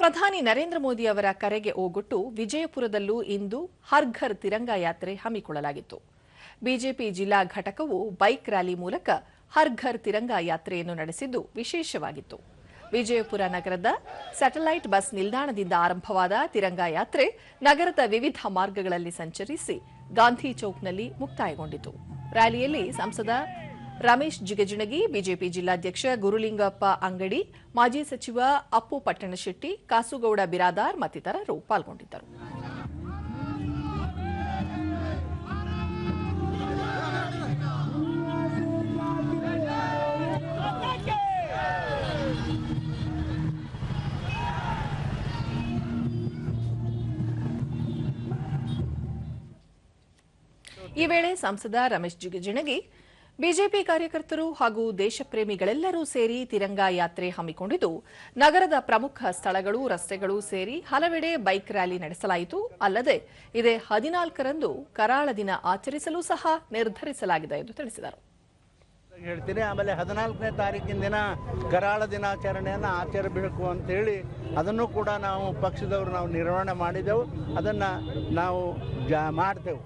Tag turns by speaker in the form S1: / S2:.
S1: ಪ್ರಧಾನಿ ನರೇಂದ್ರ ಮೋದಿ ಅವರ ಕರೆಗೆ ಓಗೊಟ್ಟು ವಿಜಯಪುರದಲ್ಲೂ ಇಂದು ಹರ್ ಘರ್ ತಿರಂಗ ಯಾತ್ರೆ ಹಮ್ಮಿಕೊಳ್ಳಲಾಗಿತ್ತು. ಬಿಜೆಪಿ ಜಿಲ್ಲಾ ಘಟಕವು ಬೈಕ್ ರ್ಯಾಲಿ ಮೂಲಕ ಹರ್ ಘರ್ ತಿರಂಗ ಯಾತ್ರೆಯನ್ನು ನಡೆಸಿದ್ದು ವಿಶೇಷವಾಗಿತ್ತು. ವಿಜಯಪುರ ನಗರದ ಸ್ಯಾಟಲೈಟ್ ಬಸ್ ನಿಲ್ದಾಣದಿಂದ ಆರಂಭವಾದ ತಿರಂಗ ಯಾತ್ರೆ ನಗರದ ವಿವಿಧ ಮಾರ್ಗಗಳಲ್ಲಿ ಸಂಚರಿಸಿ ಗಾಂಧಿ ಚೌಕ್ನಲ್ಲಿ ಮುಕ್ತಾಯಗೊಂಡಿತು. ರ್ಯಾಲಿಯಲ್ಲಿ ಸಂಸದ ರಮೇಶ್ ಜಿಗಜಿಣಗಿ, ಬಿಜೆಪಿ ಜಿಲ್ಲಾಧ್ಯಕ್ಷ ಗುರುಲಿಂಗಪ್ಪ ಅಂಗಡಿ, ಮಾಜಿ ಸಚಿವ ಅಪ್ಪು ಪಟ್ಟಣಶೆಟ್ಟಿ, ಕಾಸುಗೌಡ ಬಿರಾದಾರ್ ಮತ್ತಿತರರು ಪಾಲ್ಗೊಂಡಿದ್ದರು. ಈ ವೇಳೆ ಸಂಸದ ರಮೇಶ್ ಜಿಗಜಿಣಗಿ ಬಿಜೆಪಿ ಕಾರ್ಯಕರ್ತರು ಹಾಗೂ ದೇಶಪ್ರೇಮಿಗಳೆಲ್ಲರೂ ಸೇರಿ ತಿರಂಗ ಯಾತ್ರೆ ಹಮ್ಮಿಕೊಂಡಿದ್ದು, ನಗರದ ಪ್ರಮುಖ ಸ್ಥಳಗಳು, ರಸ್ತೆಗಳು ಸೇರಿ ಹಲವೆಡೆ ಬೈಕ್ ರ್ಯಾಲಿ ನಡೆಸಲಾಯಿತು. ಅಲ್ಲದೆ, ಇದೇ ಹದಿನಾಲ್ಕರಂದು ಕರಾಳ ದಿನ ಆಚರಿಸಲು ಸಹ ನಿರ್ಧರಿಸಲಾಗಿದೆ ಎಂದು ತಿಳಿಸಿದರು.
S2: ಹೇಳ್ತೀನಿ, ಆಮೇಲೆ ಹದಿನಾಲ್ಕನೇ ತಾರೀಕಿನ ದಿನ ಕರಾಳ ದಿನಾಚರಣೆಯನ್ನು ಆಚರಿಸಬೇಕು ಅಂತೇಳಿ ಅದನ್ನು ಕೂಡ ನಾವು ಪಕ್ಷದವರು ನಾವು ನಿರ್ವಹಣೆ ಮಾಡಿದೆವು. ಅದನ್ನು ನಾವು ಜಾ ಮಾಡ್ತೇವೆ.